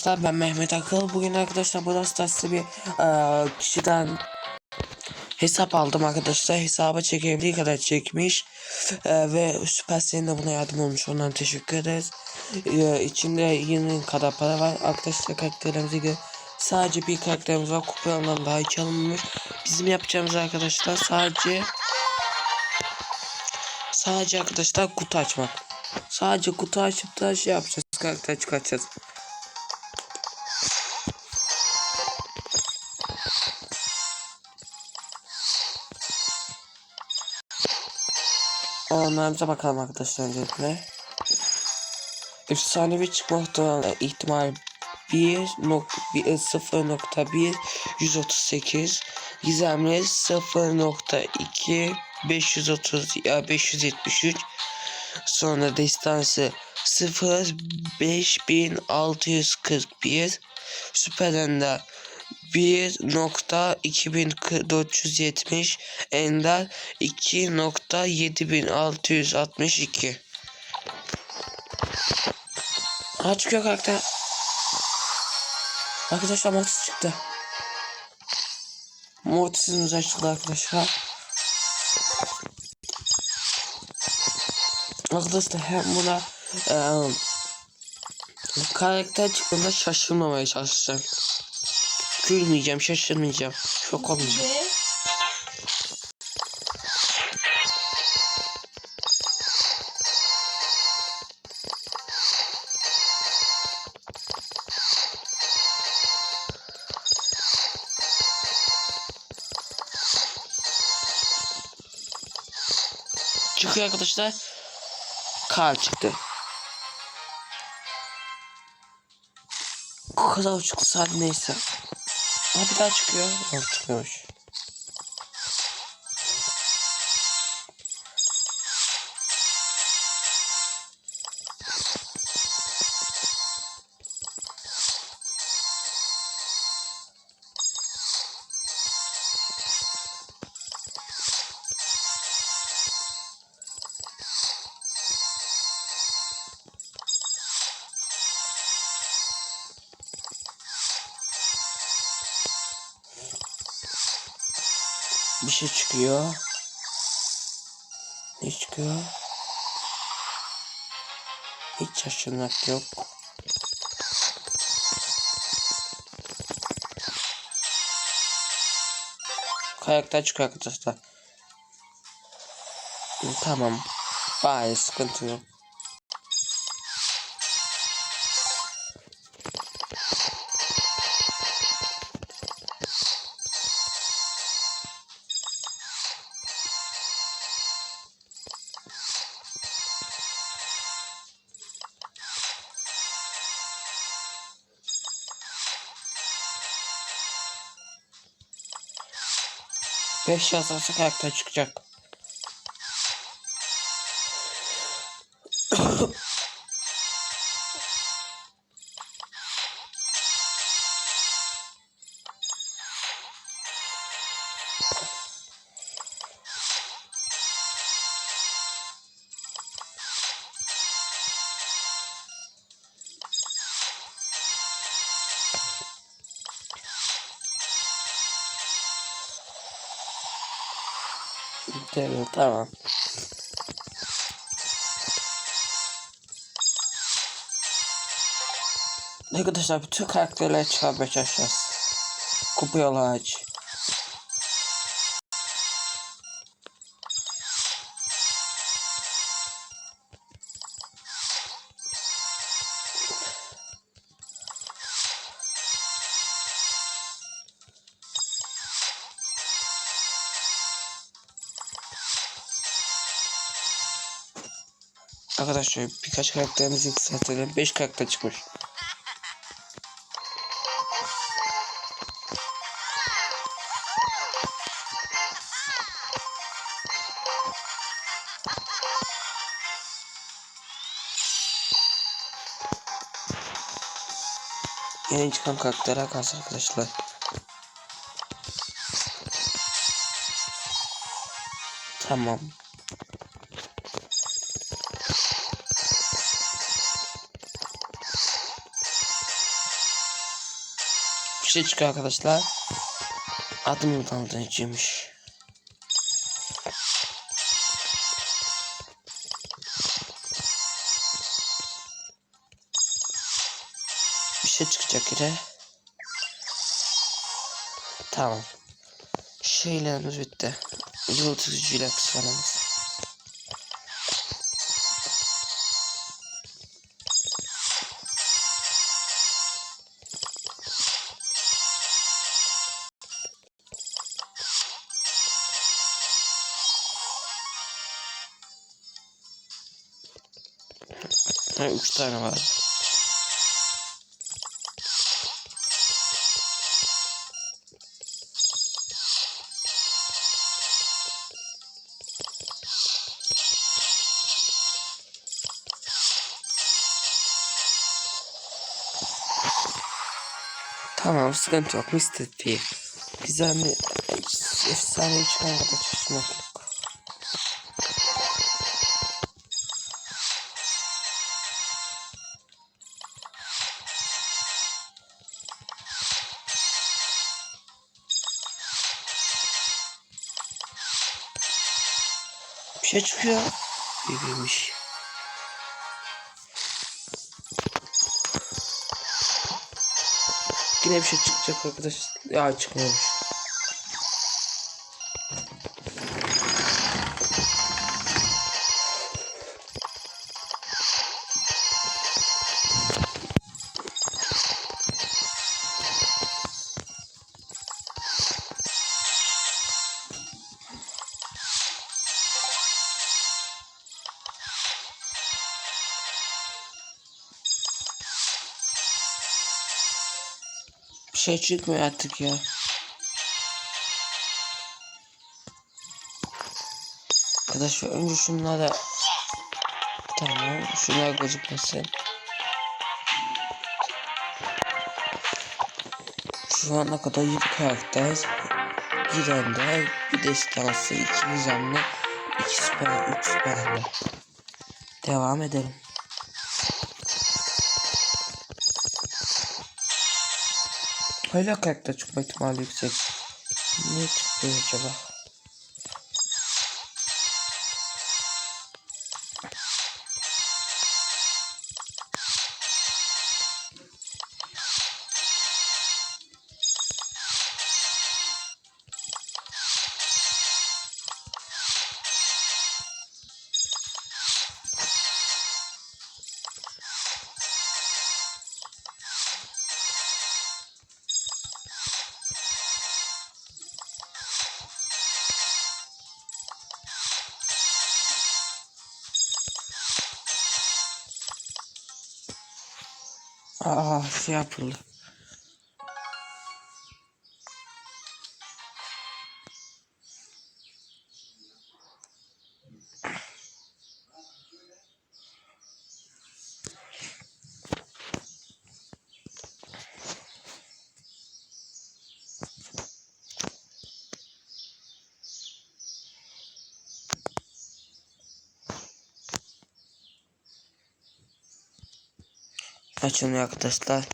arkadaşlar ben Mehmet Akıl. Bugün arkadaşlar Brawl Stars'ta bir eee, kişiden hesap aldım arkadaşlar. Hesaba çekebildiği kadar çekmiş. Eee, ve Supercell'in de buna yardım olmuş. Ondan teşekkür ederiz. Eee içinde yeni kadar para var. Arkadaşlar karakterlerimize göre sadece bir karakterimiz var. Kupa yolundan daha hiç alınmamış. Bizim yapacağımız arkadaşlar sadece sadece arkadaşlar kutu açmak. Sadece kutu açıp da şey yapacağız. Karakter çıkartacağız. Onlarımıza bakalım arkadaşlar öncelikle. Efsanevi çıkma ihtimali, ihtimal 1 nok 0.1 138 Gizemli 0.2 530 ya 573 Sonra destansı 0 5641 Süper Ender 1.2470 Ender 2.7662 Aa çıkıyor karakter. Arkadaşlar Mortis çıktı. Mortis'imiz açıldı arkadaşlar. Arkadaşlar hem buna eee karakter çıktığında şaşırmamaya çalışacağım. Gülmeyeceğim, şaşırmayacağım. Şok olmayacağım. Çıkıyor arkadaşlar. Kar çıktı. Kadar uçuk saat neyse. Aa bir daha çıkıyor. Yok çıkıyormuş. Bir şey çıkıyor. Ne çıkıyor? Hiç şaşırmak yok. Karakter çıkıyor arkadaşlar. Tamam. Bari sıkıntı yok. Beş yazarsa karakter çıkacak. Tamam, tamam. Arkadaşlar bütün karakterleri çıkarmaya çalışacağız. Kupa yolu aç. Arkadaşlar birkaç karakterimizi yükseltelim. 5 karakter çıkmış. Yeni çıkan karaktere kalsın arkadaşlar. Tamam. Şey çıkıyor arkadaşlar. Adım utandırıcıymış. Bir şey çıkacak yine. Tamam. Şeylerimiz bitti. Yıldızıcıyla kısalamız. Ha, üç tane var. Tamam sıkıntı yok Mr. P. Güzel bir efsane çıkan kadar çözmek şey çıkıyor. Birbirmiş. Yine bir şey çıkacak arkadaş. Ya çıkmamış. Şey çıkmıyor artık ya. Arkadaşlar önce şunlara Tamam şunlar gözükmesin. Şu ana kadar 7 karakter bir ender, bir destansı, iki gizemli, iki süper, üç süperli. Devam edelim. Hala karakter çıkma ihtimali yüksek. Ne çıkıyor acaba? Aa şey yapıldı. Açılmıyor arkadaşlar.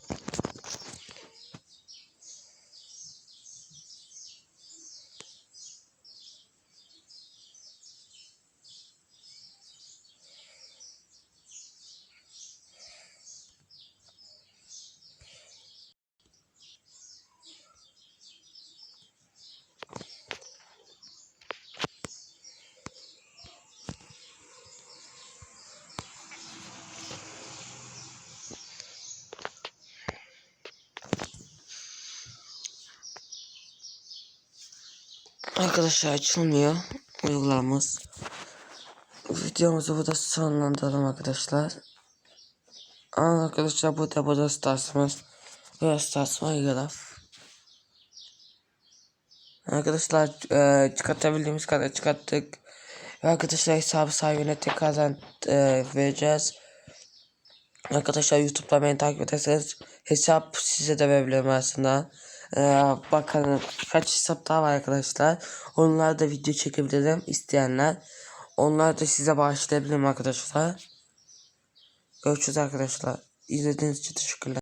Arkadaşlar açılmıyor uygulamamız. Videomuzu burada sonlandıralım arkadaşlar. Aa, arkadaşlar bu da bu da starsımız. Ve starsıma yılaf. Arkadaşlar e, çıkartabildiğimiz kadar çıkarttık. Ve arkadaşlar hesabı sahibine tekrardan e, vereceğiz. Arkadaşlar YouTube'da beni takip ederseniz hesap size de verebilirim aslında. Ee, bakalım kaç hesap daha var arkadaşlar. Onlar da video çekebilirim isteyenler. Onlar da size bağışlayabilirim arkadaşlar. Görüşürüz arkadaşlar. İzlediğiniz için teşekkürler.